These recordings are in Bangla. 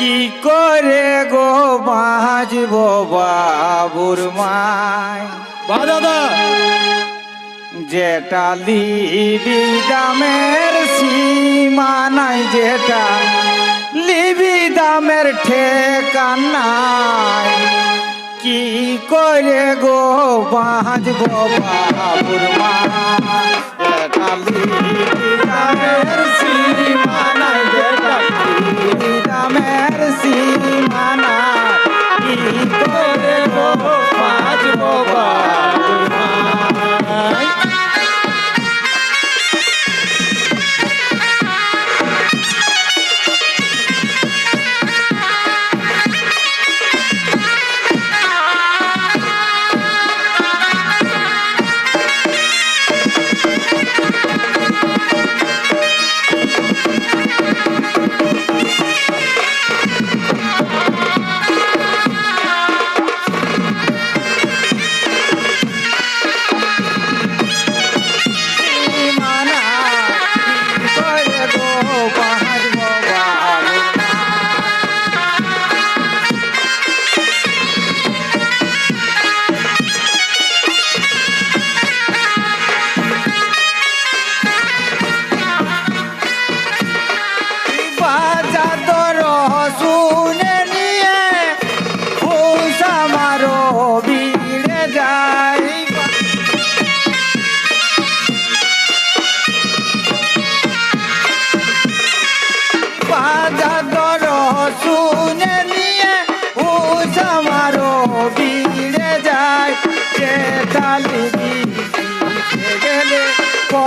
কি করে গো বাঁচব বাবুর মায়? দাদা। যেটা লিবি দামের সীমা নাই যেটা লিবি দামের ঠিকানাই কি করে গো বাঁচব বাবুর মায়? যেটা লিবি দামের সীমা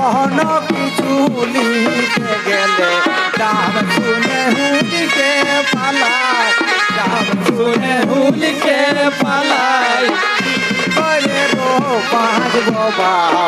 কহন কিছু লিখতে গেলে? দাম শুনে হুলিকে পালাই। দাম শুনে হুলিকে পালাই। করে গো পাঁচ বাবু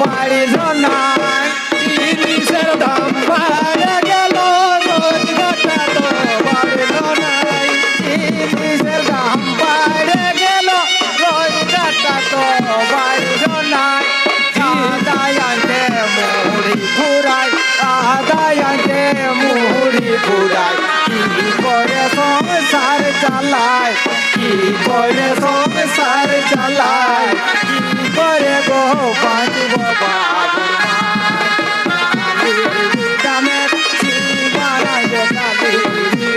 বাড়িল না জিনিসের দাম বাড়ে গেল জিনিসের দাম বাড়ে গেল রোজ তো বাড়িল না আদায় আনতে মুড়ি ঘুরাই আদায় আনতে ঘুরাই কি করে সংসার চালায়? কি করে সংসার চালায়? করে গো, বাঁচব বাবু দামের সীমানায়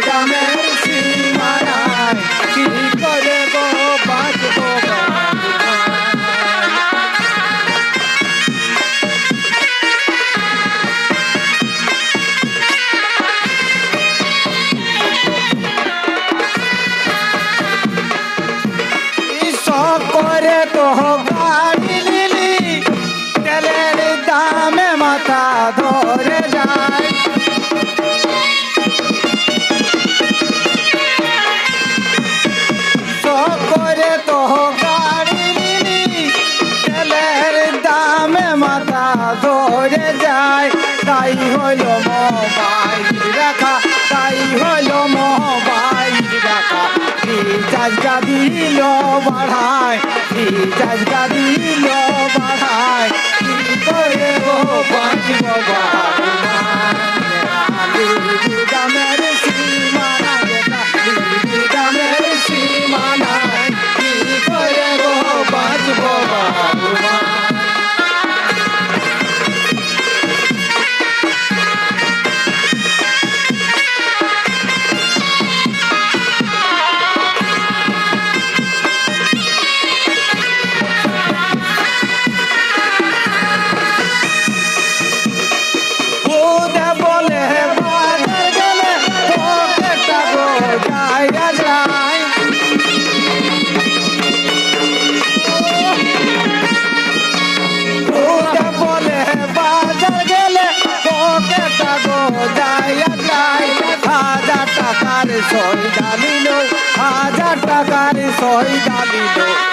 দামের সীমানায় কি করে গো, বাঁচব করে তো গাড়ি হইল মোবাইল রাখা তাই হইল মোবাইল রাখা রিচার্জটা দিল বাড়ায় রিচার্জটা দিল বাড়ায়। হাজার টাকার সইদা